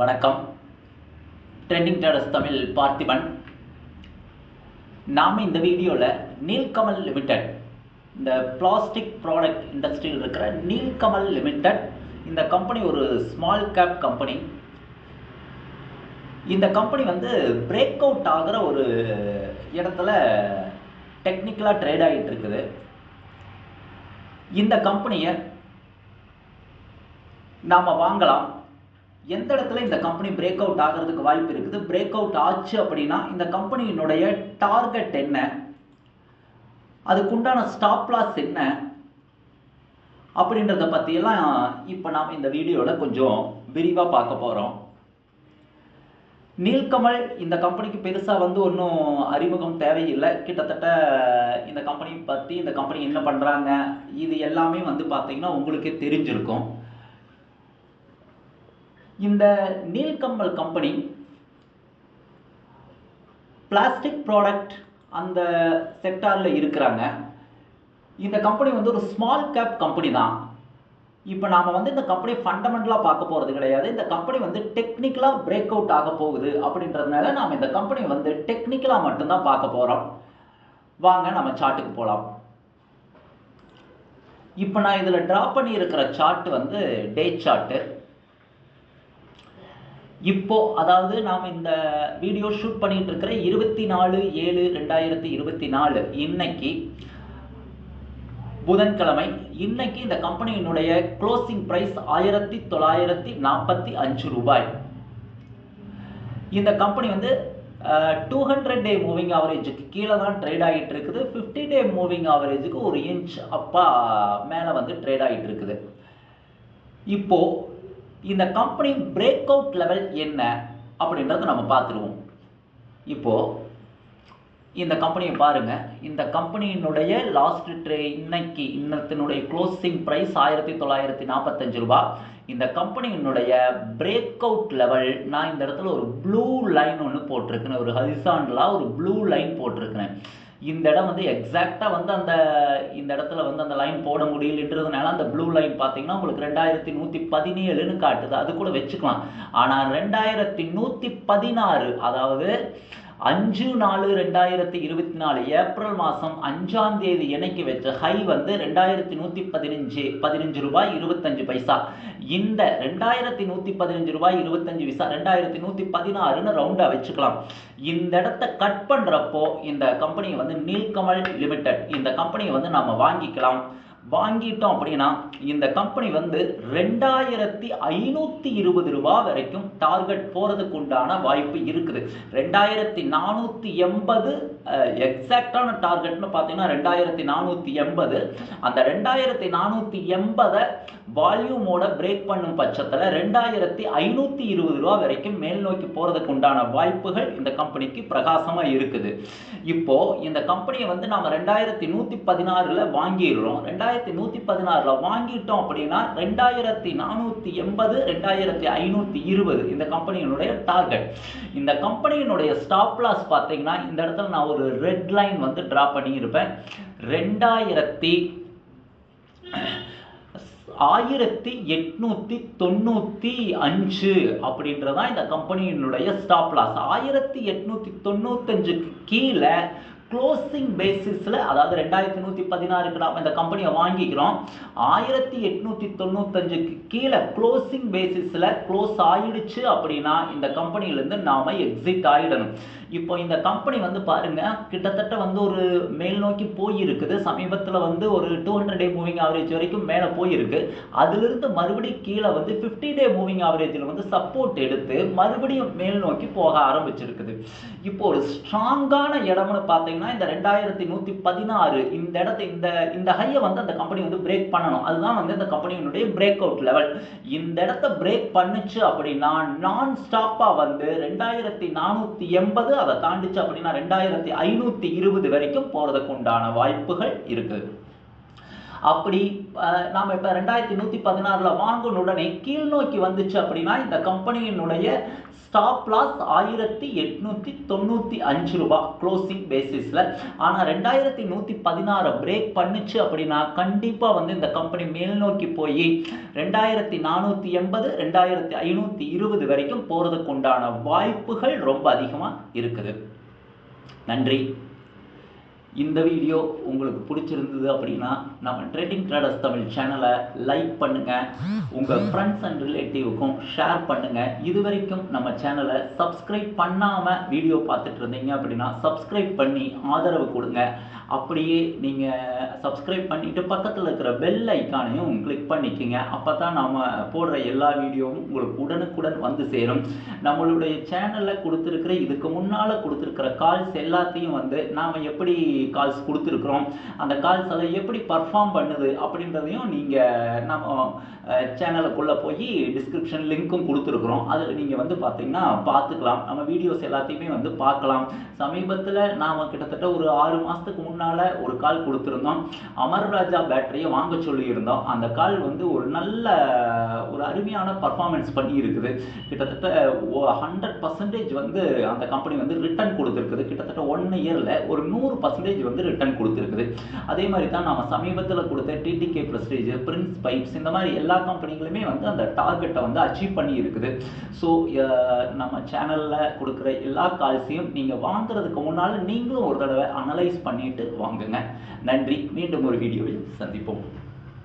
வணக்கம். Trending traders Tamil Parthiban. நாம் இந்த வீடியோவில் நீல்கமல் லிமிடெட் இந்த பிளாஸ்டிக் ப்ராடக்ட் இண்டஸ்ட்ரியில் இருக்கிற நீல்கமல் லிமிடெட் இந்த கம்பெனி ஒரு ஸ்மால் கேப் கம்பெனி இந்த கம்பெனி வந்து பிரேக் அவுட் ஆகிற ஒரு இடத்துல டெக்னிக்கலாக ட்ரேட் ஆகிட்டு இருக்குது. இந்த கம்பெனியை நாம் வாங்கலாம். எந்த இடத்துல இந்த கம்பெனி பிரேக் அவுட் ஆகிறதுக்கு வாய்ப்பு இருக்குது? பிரேக் அவுட் ஆச்சு அப்படின்னா இந்த கம்பெனியினுடைய டார்கெட் என்ன? அதுக்குண்டான ஸ்டாப் லாஸ் என்ன? அப்படின்றத பற்றியெல்லாம் இப்போ நாம் இந்த வீடியோவில் கொஞ்சம் விரிவாக பார்க்க போகிறோம் நீல்கமல் இந்த கம்பெனிக்கு பெருசாக வந்து ஒன்றும் அறிமுகம் தேவையில்லை. கிட்டத்தட்ட இந்த கம்பெனி பற்றி இந்த கம்பெனி என்ன பண்ணுறாங்க இது எல்லாமே வந்து பார்த்திங்கன்னா உங்களுக்கே தெரிஞ்சிருக்கும். இந்த நீல்கம்மல் கம்பெனி பிளாஸ்டிக் ப்ராடக்ட் அந்த செக்டாரில் இருக்கிறாங்க. இந்த கம்பெனி வந்து ஒரு ஸ்மால் கேப் கம்பெனி தான். இப்போ நாம் வந்து இந்த கம்பெனி ஃபண்டமெண்டலாக பார்க்க போகிறது கிடையாது. இந்த கம்பெனி வந்து டெக்னிக்கலாக பிரேக் அவுட் ஆக போகுது அப்படின்றதுனால நாம் இந்த கம்பெனி வந்து டெக்னிக்கலாக மட்டும்தான் பார்க்க போகிறோம் வாங்க நம்ம சார்ட்டுக்கு போகலாம் இப்போ நான் இதில் ட்ரா பண்ணியிருக்கிற சார்ட் வந்து டே சார்ட்டு இப்போ அதாவது நாம் இந்த வீடியோ ஷூட் பண்ணிட்டு இருக்கிற இருபத்தி நாலு ஏழு ரெண்டாயிரத்தி இருபத்தி நாலு இன்னைக்கு புதன்கிழமை இன்னைக்கு இந்த கம்பெனியினுடைய க்ளோசிங் ப்ரைஸ் ஆயிரத்தி தொள்ளாயிரத்தி நாற்பத்தி அஞ்சு ரூபாய். இந்த கம்பெனி வந்து டூ ஹண்ட்ரட் டே மூவிங் ஆவரேஜுக்கு கீழே தான் ட்ரேட் ஆகிட்டு இருக்குது. ஃபிஃப்டி டே மூவிங் ஆவரேஜுக்கு ஒரு இன்ச் அப்பா மேலே வந்து ட்ரேட் ஆகிட்டு இருக்குது. இப்போது இந்த கம்பெனி பிரேக் அவுட் லெவல் என்ன அப்படின்றத நம்ம பார்த்துருவோம். இப்போது இந்த கம்பெனியை பாருங்கள் இந்த கம்பெனியினுடைய லாஸ்ட் ட்ரே இன்னைக்கு இன்னத்தினுடைய க்ளோசிங் ப்ரைஸ் ஆயிரத்தி தொள்ளாயிரத்தி நாற்பத்தஞ்சு ரூபா. இந்த கம்பெனியினுடைய பிரேக் அவுட் லெவல் நான் இந்த இடத்துல ஒரு ப்ளூ லைன் ஒன்று போட்டிருக்கேன் ஒரு ஹரிசாண்டலாக ஒரு ப்ளூ லைன் போட்டிருக்கிறேன். இந்த இடம் வந்து எக்ஸாக்டாக வந்து அந்த இந்த இடத்துல வந்து அந்த லைன் போட முடியலன்றதுனால அந்த ப்ளூ லைன் பார்த்தீங்கன்னா உங்களுக்கு ரெண்டாயிரத்தி நூற்றி பதினேழுன்னு காட்டுது. அது கூட வச்சுக்கலாம். ஆனால் ரெண்டாயிரத்தி நூற்றி பதினாறு அதாவது அஞ்சு நாலு ரெண்டாயிரத்தி இருபத்தி நாலு ஏப்ரல் மாதம் அஞ்சாம் தேதி இணைக்கி வச்ச ஹை வந்து ரெண்டாயிரத்தி நூற்றி பதினஞ்சு பதினஞ்சு ரூபாய் இருபத்தஞ்சு பைசா. இந்த ரெண்டாயிரத்தி நூற்றி பதினஞ்சு ரூபாய் இருபத்தஞ்சு பைசா ரெண்டாயிரத்தி நூற்றி பதினாறுன்னு ரவுண்டாக வச்சுக்கலாம். இந்த இடத்த கட் பண்ணுறப்போ இந்த கம்பெனியை வந்து நீல்கமல் லிமிடெட் இந்த கம்பெனியை வந்து நாம் வாங்கிக்கலாம். வாங்கிட்டோம் அப்படின்னா இந்த கம்பெனி வந்து ரெண்டாயிரத்தி ஐநூற்றி இருபது ரூபா வரைக்கும் டார்கெட் போகிறதுக்கு உண்டான வாய்ப்பு இருக்குது. ரெண்டாயிரத்தி நானூற்றி எண்பது எக்ஸாக்டான டார்கெட்னு பார்த்தீங்கன்னா ரெண்டாயிரத்தி நானூற்றி எண்பது. அந்த ரெண்டாயிரத்தி நானூற்றி எண்பதை வால்யூமோட பிரேக் பண்ணும் பட்சத்தில் ரெண்டாயிரத்தி ஐநூற்றி இருபது ரூபா வரைக்கும் மேல் நோக்கி போகிறதுக்கு உண்டான வாய்ப்புகள் இந்த கம்பெனிக்கு பிரகாசமாக இருக்குது. இப்போ இந்த கம்பெனியை வந்து நம்ம ரெண்டாயிரத்தி நூற்றி பதினாறில் வாங்கிடுறோம். ரெண்டாயிரத்தி நூற்றி பதினாறில் வாங்கிட்டோம் அப்படின்னா ரெண்டாயிரத்தி நானூற்றி எண்பது ரெண்டாயிரத்தி ஐநூற்றி இருபது இந்த கம்பெனியினுடைய டார்கெட் இந்த கம்பெனியினுடைய ஸ்டாப் லாஸ் பார்த்தீங்கன்னா இந்த இடத்துல நான் ஒரு ரெட் லைன் வந்து ட்ரா பண்ணியிருப்பேன். ரெண்டாயிரத்தி ஆயிரத்தி எட்நூத்தி தொண்ணூத்தி அஞ்சு அப்படின்றதான் இந்த கம்பெனியினுடைய ஸ்டாப் லாஸ் ஆயிரத்தி எட்நூத்தி தொண்ணூத்தஞ்சுக்கு கீழே க்ளோசிங் பேசிஸில் அதாவது ரெண்டாயிரத்தி நூற்றி பதினாறுக்கு நாம் இந்த கம்பெனியை வாங்கிக்கிறோம் ஆயிரத்தி எட்நூற்றி தொண்ணூத்தஞ்சுக்கு கீழே க்ளோசிங் பேசிஸில் க்ளோஸ் ஆயிடுச்சு அப்படின்னா இந்த கம்பெனியிலேருந்து நாம் எக்ஸிட் ஆகிடணும் இப்போ இந்த கம்பெனி வந்து பாருங்க கிட்டத்தட்ட வந்து ஒரு மேல் நோக்கி போயிருக்குது. சமீபத்தில் வந்து ஒரு two hundred day moving average வரைக்கும் மேலே போயிருக்கு. அதிலிருந்து மறுபடியும் கீழே வந்து ஃபிஃப்டி டே மூவிங் ஆவரேஜில் வந்து சப்போர்ட் எடுத்து மறுபடியும் மேல் நோக்கி போக ஆரம்பிச்சிருக்குது. இப்போ ஒரு ஸ்ட்ராங்கான இடம்னு பார்த்தீங்கன்னா இந்த ரெண்டாயிரத்தி நூற்றி பதினாறு இந்த இடத்த இந்த இந்த ஹையை வந்து அந்த கம்பெனி வந்து பிரேக் பண்ணணும். அதுதான் வந்து இந்த கம்பெனியினுடைய பிரேக் அவுட் லெவல் இந்த இடத்த பிரேக் பண்ணுச்சு அப்படின்னா நான் ஸ்டாப்பாக வந்து ரெண்டாயிரத்தி நானூற்றி எண்பது அதை தாண்டிச்சு அப்படின்னா ரெண்டாயிரத்தி ஐநூற்றி இருபது வரைக்கும் போகிறதுக்கு உண்டான வாய்ப்புகள் இருக்குது அப்படி நாம் இப்போ ரெண்டாயிரத்தி நூற்றி பதினாறில் வாங்கின உடனே கீழ் நோக்கி வந்துச்சு அப்படின்னா இந்த கம்பெனியினுடைய ஸ்டாப் லாஸ் ஆயிரத்தி எட்நூற்றி தொண்ணூற்றி அஞ்சு ரூபா க்ளோசிங் பேசிஸில் ஆனால் ரெண்டாயிரத்தி நூற்றி பதினாறை பிரேக் பண்ணுச்சு அப்படின்னா கண்டிப்பாக வந்து இந்த கம்பெனி மேல் நோக்கி போய் ரெண்டாயிரத்தி நானூற்றி எண்பது ரெண்டாயிரத்தி ஐநூற்றி இருபது வரைக்கும் போகிறதுக்கு உண்டான வாய்ப்புகள் ரொம்ப அதிகமாக இருக்குது. நன்றி. இந்த வீடியோ உங்களுக்கு பிடிச்சிருந்தது அப்படின்னா நம்ம ட்ரேடிங் ட்ரேடர்ஸ் தமிழ் சேனலை லைக் பண்ணுங்கள் உங்கள் ஃப்ரெண்ட்ஸ் அண்ட் ரிலேட்டிவுக்கும் ஷேர் பண்ணுங்கள் இது வரைக்கும் நம்ம சேனலை சப்ஸ்கிரைப் பண்ணாமல் வீடியோ பார்த்துட்டு இருந்தீங்க அப்படின்னா சப்ஸ்கிரைப் பண்ணி ஆதரவு கொடுங்க. அப்படியே நீங்கள் சப்ஸ்கிரைப் பண்ணிவிட்டு பக்கத்தில் இருக்கிற பெல் ஐக்கானையும் கிளிக் பண்ணிக்கோங்க. அப்போ தான் நாம் போடுற எல்லா வீடியோவும் உங்களுக்கு உடனுக்குடன் வந்து சேரும். நம்மளுடைய சேனலில் கொடுத்துருக்கிற இதுக்கு முன்னால் கொடுத்துருக்கிற கால்ஸ் எல்லாத்தையும் வந்து நாம் எப்படி கால்ஸ் கொடுத்துருக்குறோம். அந்த கால்ஸ் அதை எப்படி பர்ஃபார்ம் பண்ணுது அப்படின்றதையும் நீங்கள் நம்ம சேனலுக்குள்ளே போய் டிஸ்கிரிப்ஷன் லிங்க்கும் கொடுத்துருக்குறோம். அதில் நீங்கள் வந்து பார்த்தீங்கன்னா பார்த்துக்கலாம் நம்ம வீடியோஸ் எல்லாத்தையுமே வந்து பார்க்கலாம் சமீபத்தில் நாம் கிட்டத்தட்ட ஒரு ஆறு மாதத்துக்கு முன்னால் ஒரு கால் கொடுத்துருந்தோம். அமர் ராஜா பேட்டரியை வாங்க சொல்லியிருந்தோம். அந்த கால் வந்து ஒரு நல்ல ஒரு அருமையான பர்ஃபார்மன்ஸ் பண்ணி இருக்குது கிட்டத்தட்ட ஹண்ட்ரட் பர்சன்டேஜ் வந்து அந்த கம்பெனி வந்து ரிட்டர்ன் கொடுத்துருக்குது. கிட்டத்தட்ட ஒன் இயரில் ஒரு நூறு பர்சன்டேஜ் வந்து ரிட்டர்ன் கொடுத்துருக்குது. அதே மாதிரி தான் நம்ம சமீபத்தில் கொடுத்த டிடிகே ப்ரெஸ்டேஜ் பிரின்ஸ் பைப்ஸ் இந்த மாதிரி எல்லா கம்பெனிகளுமே வந்து அந்த டார்கெட்டை வந்து அச்சீவ் பண்ணி இருக்குது ஸோ நம்ம சேனலில் கொடுக்குற எல்லா கால்ஸையும் நீங்கள் வாங்குறதுக்கு முன்னால் நீங்களும் ஒரு தடவை அனலைஸ் பண்ணிட்டு வாங்குங்க. நன்றி. மீண்டும் ஒரு வீடியோவில் சந்திப்போம்.